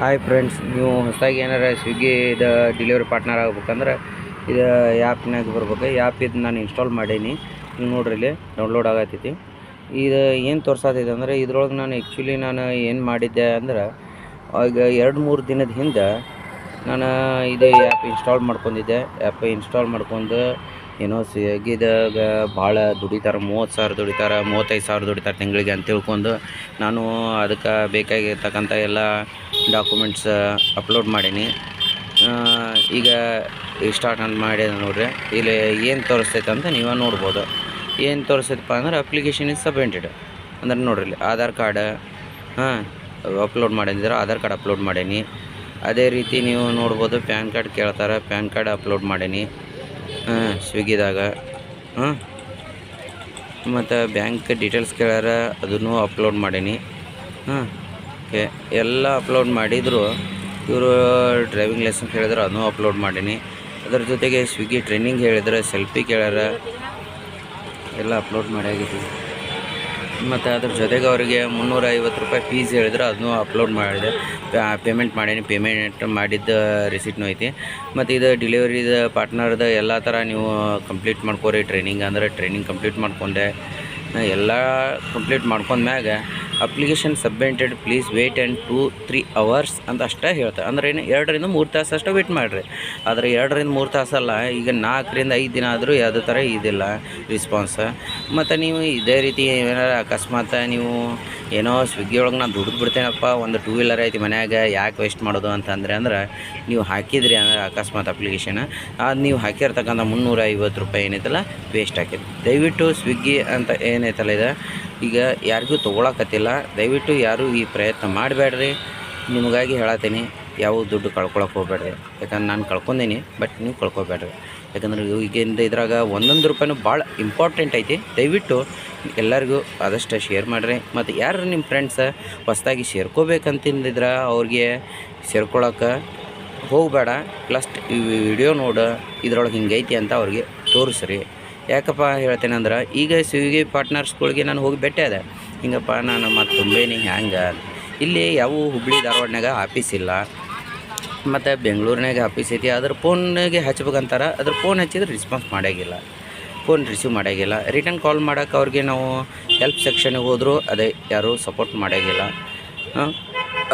Hi friends ನೀವು ಹೊಸದಾಗಿ ಏನಾರ ಸ್ವಿಗ್ಗಿದ ಡೆಲಿವರಿ ಪಾರ್ಟ್ನರ್ ಆಗ್ಬೇಕಂದ್ರೆ ಇದು ಆ್ಯಪ್ನಾಗ ಬರ್ಬೇಕು. ಆ್ಯಪ್ ಇದು ನಾನು ಇನ್ಸ್ಟಾಲ್ ಮಾಡೀನಿ. ನೋಡ್ರಿ ಇಲ್ಲಿ ಡೌನ್ಲೋಡ್ ಆಗತ್ತೈತಿ ಇದು ಏನು ತೋರ್ಸತೈತೆ ಅಂದರೆ ಇದ್ರೊಳಗೆ ನಾನು ಆ್ಯಕ್ಚುಲಿ ನಾನು ಏನು ಮಾಡಿದ್ದೆ ಅಂದ್ರೆ ಈಗ ಎರಡು ಮೂರು ದಿನದ ಹಿಂದೆ ನಾನು ಇದು ಆ್ಯಪ್ ಇನ್ಸ್ಟಾಲ್ ಮಾಡ್ಕೊಂಡಿದ್ದೆ. ಆ್ಯಪ್ ಇನ್ಸ್ಟಾಲ್ ಮಾಡ್ಕೊಂಡು ಏನೋ ಸ್ವಿಗ್ಗಿದಾಗ ಭಾಳ ದುಡಿತಾರೆ, ಮೂವತ್ತು ಸಾವಿರ ದುಡಿತಾರೆ, ಮೂವತ್ತೈದು ಸಾವಿರ ದುಡಿತಾರೆ ತಿಂಗಳಿಗೆ ಅಂತ ತಿಳ್ಕೊಂಡು ನಾನು ಅದಕ್ಕೆ ಬೇಕಾಗಿರ್ತಕ್ಕಂಥ ಎಲ್ಲ ಡಾಕ್ಯುಮೆಂಟ್ಸ್ ಅಪ್ಲೋಡ್ ಮಾಡೀನಿ. ಈಗ ಸ್ಟಾರ್ಟ್ ಅಂತ ಮಾಡಿದ ನೋಡ್ರಿ. ಇಲ್ಲಿ ಏನು ತೋರಿಸ್ತೈತೆ ಅಂತ ನೀವು ನೋಡ್ಬೋದು. ಏನು ತೋರಿಸ್ತೈತಪ್ಪ ಅಂದ್ರೆ ಅಪ್ಲಿಕೇಶನ್ ಇಸ್ ಸಬ್ಮಿಟೆಡ್ ಅಂದ್ರೆ ನೋಡ್ರಿ ಇಲ್ಲಿ ಆಧಾರ್ ಕಾರ್ಡ್ ಹಾಂ ಅಪ್ಲೋಡ್ ಮಾಡಿದ್ರೆ, ಆಧಾರ್ ಕಾರ್ಡ್ ಅಪ್ಲೋಡ್ ಮಾಡೀನಿ. ಅದೇ ರೀತಿ ನೀವು ನೋಡ್ಬೋದು, ಪ್ಯಾನ್ ಕಾರ್ಡ್ ಕೇಳ್ತಾರೆ, ಪ್ಯಾನ್ ಕಾರ್ಡ್ ಅಪ್ಲೋಡ್ ಮಾಡೀನಿ. ಹಾಂ, ಸ್ವಿಗ್ಗಿದಾಗ. ಹಾಂ ಮತ್ತು ಬ್ಯಾಂಕ್ ಡೀಟೇಲ್ಸ್ ಕೇಳಾರ ಅದನ್ನು ಅಪ್ಲೋಡ್ ಮಾಡೀನಿ. ಹಾಂ ಓಕೆ, ಎಲ್ಲ ಅಪ್ಲೋಡ್ ಮಾಡಿದ್ರು, ಇವರು ಡ್ರೈವಿಂಗ್ ಲೈಸೆನ್ಸ್ ಹೇಳಿದ್ರು ಅದನ್ನು ಅಪ್ಲೋಡ್ ಮಾಡೀನಿ. ಅದರ ಜೊತೆಗೆ ಸ್ವಿಗ್ಗಿ ಟ್ರೈನಿಂಗ್ ಹೇಳಿದ್ರೆ, ಸೆಲ್ಫಿ ಕೇಳ್ಯಾರ. ಎಲ್ಲ ಅಪ್ಲೋಡ್ ಮಾಡ್ಯಾಗಿದ್ವಿ ಮತ್ತು ಅದ್ರ ಜೊತೆಗೆ ಅವರಿಗೆ ಮುನ್ನೂರ ಐವತ್ತು ರೂಪಾಯಿ ಫೀಸ್ ಹೇಳಿದ್ರೆ ಅದನ್ನು ಅಪ್ಲೋಡ್ ಮಾಡಿದೆ. ಪೇಮೆಂಟ್ ಮಾಡೀನಿ. ಪೇಮೆಂಟ್ ಮಾಡಿದ್ದ ರಿಸಿಪ್ಟ್ನೂ ಐತಿ. ಮತ್ತು ಇದು ಡಿಲಿವರಿದ ಪಾರ್ಟ್ನರ್ದ ಎಲ್ಲ ಥರ ನೀವು ಕಂಪ್ಲೀಟ್ ಮಾಡ್ಕೋರಿ. ಟ್ರೈನಿಂಗ್ ಅಂದರೆ ಟ್ರೈನಿಂಗ್ ಕಂಪ್ಲೀಟ್ ಮಾಡ್ಕೊಂಡೆ. ಎಲ್ಲ complete ಮಾಡ್ಕೊಂಡ್ಮ್ಯಾಗ application submitted please wait and two three hours ಅಂತ ಅಷ್ಟೇ ಹೇಳ್ತಾರೆ. ಅಂದ್ರೆ ಏನು ಎರಡರಿಂದ ಮೂರು ತಾಸು ಅಷ್ಟೇ ವೇಟ್ ಮಾಡಿರಿ. ಆದರೆ ಎರಡರಿಂದ ಮೂರು ತಾಸಲ್ಲ ಈಗ ನಾಲ್ಕರಿಂದ ಐದು ದಿನ ಆದರೂ ಯಾವುದೇ ಥರ ಇದಿಲ್ಲ ರಿಸ್ಪಾನ್ಸ್ ಮತ್ತು ನೀವು ಇದೇ ರೀತಿ ಏನಾರ ಅಕಸ್ಮಾತ್ ನೀವು ಏನೋ ಸ್ವಿಗ್ಗಿ ಒಳಗೆ ನಾನು ದುಡ್ದು ಬಿಡ್ತೇನಪ್ಪ, ಒಂದು ಟೂ ವೀಲರ್ ಐತಿ ಮನ್ಯಾಗ, ಯಾಕೆ ವೇಸ್ಟ್ ಮಾಡೋದು ಅಂತಂದರೆ ಅಂದ್ರೆ ನೀವು ಹಾಕಿದ್ರಿ ಅಂದ್ರೆ ಅಕಸ್ಮಾತ್ ಅಪ್ಲಿಕೇಶನ್ ಅದು ನೀವು ಹಾಕಿರ್ತಕ್ಕಂಥ ಮುನ್ನೂರ ರೂಪಾಯಿ ಏನೈತಲ್ಲ ವೇಸ್ಟ್ ಆಕೈತಿ ದಯವಿಟ್ಟು ಸ್ವಿಗ್ಗಿ ಅಂತ ಏನೈತಲ್ಲ ಇದು ಈಗ ಯಾರಿಗೂ ತೊಗೊಳಕತ್ತಿಲ್ಲ. ದಯವಿಟ್ಟು ಯಾರೂ ಈ ಪ್ರಯತ್ನ ಮಾಡಬೇಡ್ರಿ. ನಿಮಗಾಗಿ ಹೇಳತ್ತೀನಿ, ಯಾವ ದುಡ್ಡು ಕಳ್ಕೊಳಕ್ಕೆ ಹೋಗ್ಬೇಡ್ರಿ. ಯಾಕಂದ್ರೆ ನಾನು ಕಳ್ಕೊಂಡೀನಿ ಬಟ್ ನೀವು ಕಳ್ಕೊಬೇಡ್ರಿ. ಯಾಕಂದ್ರೆ ಈಗಿಂದ ಇದ್ರಾಗ ಒಂದೊಂದು ರೂಪಾಯಿನೂ ಭಾಳ ಇಂಪಾರ್ಟೆಂಟ್ ಐತಿ. ದಯವಿಟ್ಟು ಎಲ್ಲರಿಗೂ ಆದಷ್ಟು ಶೇರ್ ಮಾಡಿರಿ. ಮತ್ತು ಯಾರು ನಿಮ್ಮ ಫ್ರೆಂಡ್ಸ ಹೊಸ್ದಾಗಿ ಸೇರ್ಕೋಬೇಕಂತಿಂದಿದ್ರೆ ಅವ್ರಿಗೆ ಸೇರ್ಕೊಳಕ್ಕೆ ಹೋಗಬೇಡ. ಪ್ಲಸ್ ಈ ವಿಡಿಯೋ ನೋಡು, ಇದ್ರೊಳಗೆ ಹಿಂಗೈತಿ ಅಂತ ಅವ್ರಿಗೆ ತೋರಿಸ್ರಿ. ಯಾಕಪ್ಪ ಹೇಳ್ತೇನೆ ಅಂದ್ರೆ ಈಗ ಸ್ವಿಗ್ಗಿ ಪಾರ್ಟ್ನರ್ಸ್ಗಳಿಗೆ ನಾನು ಹೋಗಿ ಭೇಟಿ ಅದೆ ಹಿಂಗಪ್ಪ, ನಾನು ಮತ್ತು ತುಂಬೇನಿ ಹ್ಯಾಂಗೆ? ಇಲ್ಲಿ ಯಾವ ಹುಬ್ಳಿ ಧಾರವಾಡನಾಗ ಆಫೀಸ್ ಇಲ್ಲ. ಮತ್ತು ಬೆಂಗಳೂರಿನಾಗ ಆಫೀಸ್ ಐತಿ. ಅದ್ರ ಫೋನಿಗೆ ಹಚ್ಬೇಕಂತಾರೆ ಅದ್ರ ಫೋನ್ ಹಚ್ಚಿದ್ರೆ ರೆಸ್ಪಾನ್ಸ್ ಮಾಡೋಂಗಿಲ್ಲ ಫೋನ್ ರಿಸೀವ್ ಮಾಡೋಂಗಿಲ್ಲ ರಿಟರ್ನ್ ಕಾಲ್ ಮಾಡೋಕೆ ಅವ್ರಿಗೆ ನಾವು ಹೆಲ್ಪ್ ಸೆಕ್ಷನ್ಗೆ ಹೋದರೂ, ಅದೇ ಯಾರೂ ಸಪೋರ್ಟ್ ಮಾಡೋಂಗಿಲ್ಲ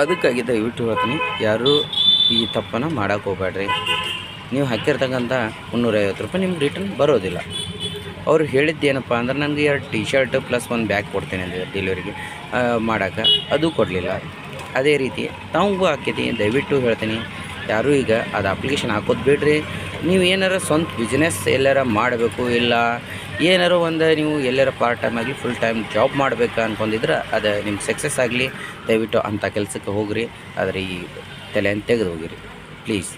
ಅದಕ್ಕಾಗಿ ದಯವಿಟ್ಟು ಹೇಳ್ತೀನಿ, ಯಾರೂ ಈ ತಪ್ಪನ್ನು ಮಾಡೋಕೆ ಹೋಗ್ಬೇಡ್ರಿ ನೀವು ಹಾಕಿರ್ತಕ್ಕಂಥ ಮುನ್ನೂರೈವತ್ತು ರೂಪಾಯಿ ನಿಮ್ಗೆ ರಿಟರ್ನ್ ಬರೋದಿಲ್ಲ. ಅವ್ರು ಹೇಳಿದ್ದೇನಪ್ಪ ಅಂದ್ರೆ ನನಗೆ ಎರಡು ಟಿ ಶರ್ಟ್ ಪ್ಲಸ್ ಒಂದು ಬ್ಯಾಗ್ ಕೊಡ್ತೇನೆ ಅಂದರೆ ಡೆಲಿವರಿಗೆ ಮಾಡೋಕೆ. ಅದು ಕೊಡಲಿಲ್ಲ. ಅದೇ ರೀತಿ ತಾವು ಹಾಕೈತಿ ದಯವಿಟ್ಟು ಹೇಳ್ತೀನಿ. ಯಾರೂ ಈಗ ಅದು ಅಪ್ಲಿಕೇಶನ್ ಹಾಕೋದು ಬಿಡ್ರಿ. ನೀವು ಏನಾರ ಸ್ವಂತ ಬಿಸ್ನೆಸ್ ಎಲ್ಲಾರ ಮಾಡಬೇಕು ಇಲ್ಲ ಏನಾರು ಒಂದು ನೀವು ಎಲ್ಲಾರ ಪಾರ್ಟ್ ಟೈಮ್ ಆಗಲಿ ಫುಲ್ ಟೈಮ್ ಜಾಬ್ ಮಾಡಬೇಕು ಅಂದ್ಕೊಂಡಿದ್ರೆ ಅದು ನಿಮ್ಗೆ ಸಕ್ಸಸ್ ಆಗಲಿ. ದಯವಿಟ್ಟು ಅಂಥ ಕೆಲಸಕ್ಕೆ ಹೋಗ್ರಿ. ಆದರೆ ಈ ತಲೆಯನ್ನು ತೆಗೆದು ಹೋಗಿರಿ. ಪ್ಲೀಸ್